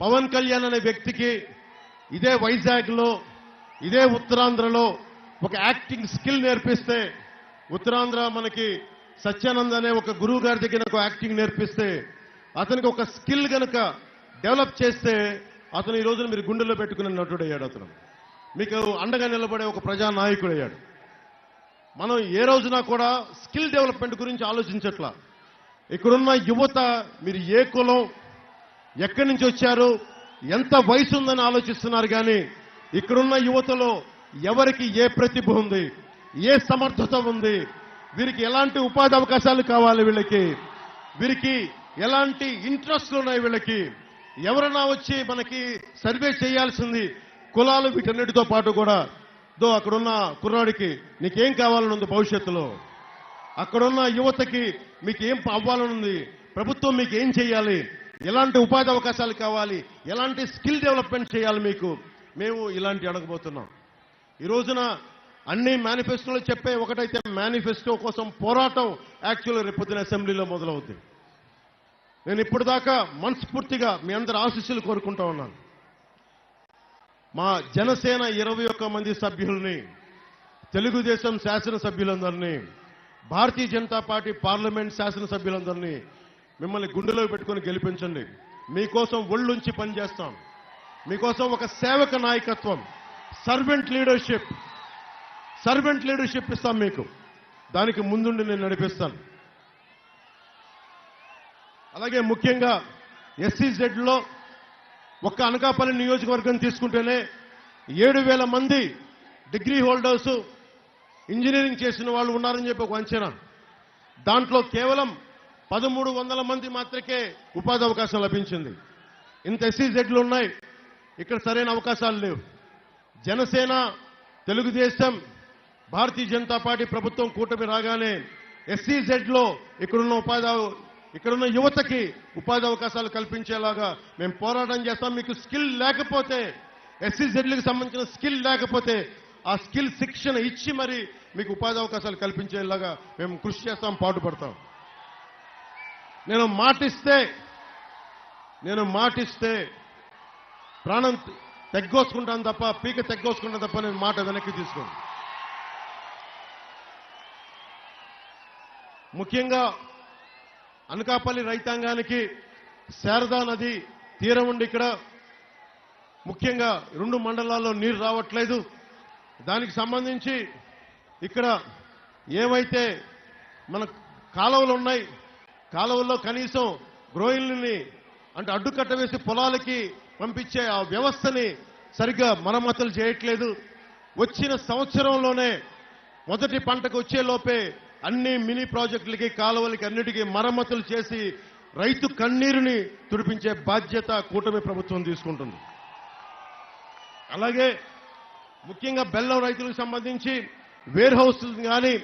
పవన్ కళ్యాణ్ అనే వ్యక్తికి ఇదే వైజాగ్లో ఇదే ఉత్తరాంధ్రలో ఒక యాక్టింగ్ స్కిల్ నేర్పిస్తే ఉత్తరాంధ్ర మనకి సత్యానంద్ అనే ఒక గురువు గారి దగ్గర ఒక యాక్టింగ్ నేర్పిస్తే అతనికి ఒక స్కిల్ కనుక డెవలప్ చేస్తే అతను ఈ రోజున మీరు గుండెల్లో పెట్టుకునే నటుడయ్యాడు అతను. మీకు అండగా నిలబడే ఒక ప్రజా నాయకుడయ్యాడు మనం ఏ రోజున కూడా స్కిల్ డెవలప్మెంట్ గురించి ఆలోచించట్లా. ఇక్కడున్న యువత మీరు ఏ కులం ఎక్కడి నుంచి వచ్చారు? ఎంత వయసు ఉందని ఆలోచిస్తున్నారు కానీ ఇక్కడున్న యువతలో ఎవరికి ఏ ప్రతిభ ఉంది? ఏ సమర్థత ఉంది? వీరికి ఎలాంటి ఉపాధి అవకాశాలు కావాలి వీళ్ళకి? వీరికి ఎలాంటి ఇంట్రెస్ట్లు ఉన్నాయి వీళ్ళకి? ఎవరైనా వచ్చి మనకి సర్వే చేయాల్సింది కులాలు వీటన్నిటితో పాటు కూడా. దో అక్కడున్న కుర్రాడికి నీకేం కావాలని ఉంది భవిష్యత్తులో? అక్కడున్న యువతకి మీకు ఏం అవ్వాలనుంది ప్రభుత్వం మీకు ఏం చేయాలి? ఎలాంటి ఉపాధి అవకాశాలు కావాలి? ఎలాంటి స్కిల్ డెవలప్మెంట్ చేయాలి మీకు? మేము ఇలాంటి అడగబోతున్నాం. ఈ రోజున అన్ని మేనిఫెస్టోలు చెప్పే ఒకటైతే మేనిఫెస్టో కోసం పోరాటం యాక్చువల్గా రేపొద్దున అసెంబ్లీలో మొదలవుద్ది. నేను ఇప్పటిదాకా మనస్ఫూర్తిగా మీ అందరి ఆశీస్సులు కోరుకుంటా ఉన్నాను. మా జనసేన ఇరవై ఒక్క మంది సభ్యుల్ని తెలుగుదేశం శాసనసభ్యులందరినీ భారతీయ జనతా పార్టీ పార్లమెంట్ శాసనసభ్యులందరినీ మిమ్మల్ని గుండెలో పెట్టుకొని గెలిపించండి. మీకోసం ఒళ్ళుంచి పనిచేస్తాం మీకోసం ఒక సేవక నాయకత్వం సర్వెంట్ లీడర్షిప్ సర్వెంట్ లీడర్షిప్ ఇస్తాం మీకు. దానికి ముందుండి నేను నడిపిస్తాను. అలాగే ముఖ్యంగా ఎస్సీజెడ్లో ఒక్క అనకాపల్లి నియోజకవర్గం తీసుకుంటేనే ఏడు వేల మంది డిగ్రీ హోల్డర్స్ ఇంజనీరింగ్ చేసిన వాళ్ళు ఉన్నారని చెప్పి ఒక అంచనా. దాంట్లో కేవలం పదమూడు వందల మంది మాత్రకే ఉపాధి అవకాశం లభించింది. ఇంత ఎస్సీజెడ్లు ఉన్నాయి. ఇక్కడ సరైన అవకాశాలు లేవు. జనసేన తెలుగుదేశం భారతీయ జనతా పార్టీ ప్రభుత్వం కూటమి రాగానే ఎస్సీజెడ్లో ఇక్కడున్న ఉపాధి ఇక్కడున్న యువతకి ఉపాధి అవకాశాలు కల్పించేలాగా మేము పోరాటం చేస్తాం. మీకు స్కిల్ లేకపోతే ఎస్సీజెడ్లకు సంబంధించిన స్కిల్ లేకపోతే ఆ స్కిల్ శిక్షణ ఇచ్చి మరి మీకు ఉపాధి అవకాశాలు కల్పించేలాగా మేము కృషి చేస్తాం పాటుపడతాం. నేను మాటిస్తే నేను మాటిస్తే ప్రాణం తెగ్గోసుకుంటాను తప్ప పీక తెగ్గోసుకుంటాను తప్ప నేను మాట వెనక్కి తీసుకోను. ముఖ్యంగా అనకాపల్లి రైతాంగానికి శారదా నది తీరం ఉండి ఇక్కడ ముఖ్యంగా రెండు మండలాల్లో నీరు రావట్లేదు. దానికి సంబంధించి ఇక్కడ ఏవైతే మన కాలువలు ఉన్నాయి కాలువల్లో కనీసం గ్రోయిల్ని అంటే అడ్డుకట్ట వేసి పొలాలకి పంపించే ఆ వ్యవస్థని సరిగ్గా మరమ్మతులు చేయట్లేదు. వచ్చిన సంవత్సరంలోనే మొదటి పంటకు వచ్చే లోపే అన్ని మినీ ప్రాజెక్టులకి కాలువలకి అన్నిటికీ మరమ్మతులు చేసి రైతు కన్నీరుని తుడిపించే బాధ్యత కూటమి ప్రభుత్వం తీసుకుంటుంది. అలాగే ముఖ్యంగా బెల్లం రైతులకు సంబంధించి వేర్ హౌస్ కానీ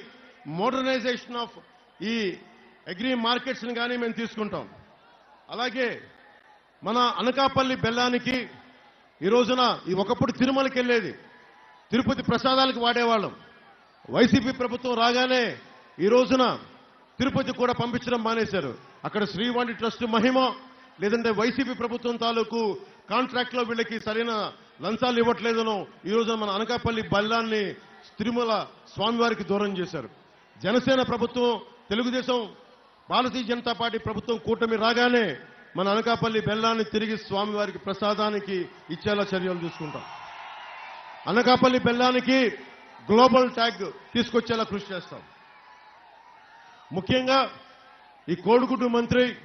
మోడర్నైజేషన్ ఆఫ్ ఈ అగ్రి మార్కెట్స్ కానీ మేము తీసుకుంటాం. అలాగే మన అనకాపల్లి బెల్లానికి ఈ రోజున ఈ ఒకప్పుడు తిరుమలకి వెళ్ళేది తిరుపతి ప్రసాదాలకు వాడేవాళ్ళం. వైసీపీ ప్రభుత్వం రాగానే ఈ రోజున తిరుపతి కూడా పంపించడం మానేశారు. అక్కడ శ్రీవాణి ట్రస్ట్ మహిమ లేదంటే వైసీపీ ప్రభుత్వం తాలూకు కాంట్రాక్ట్లో వీళ్ళకి సరైన లంచాలు ఇవ్వట్లేదనో ఈ రోజున మన అనకాపల్లి బల్లాన్ని తిరుమల స్వామివారికి దూరం చేశారు. జనసేన ప్రభుత్వం తెలుగుదేశం భారతీయ జనతా పార్టీ ప్రభుత్వం కూటమి రాగానే మన అనకాపల్లి బెల్లాన్ని తిరిగి స్వామివారికి ప్రసాదానికి ఇచ్చేలా చర్యలు తీసుకుంటాం. అనకాపల్లి బెల్లానికి గ్లోబల్ ట్యాగ్ తీసుకొచ్చేలా కృషి చేస్తాం. ముఖ్యంగా ఈ కోడుగుడ్డు మంత్రి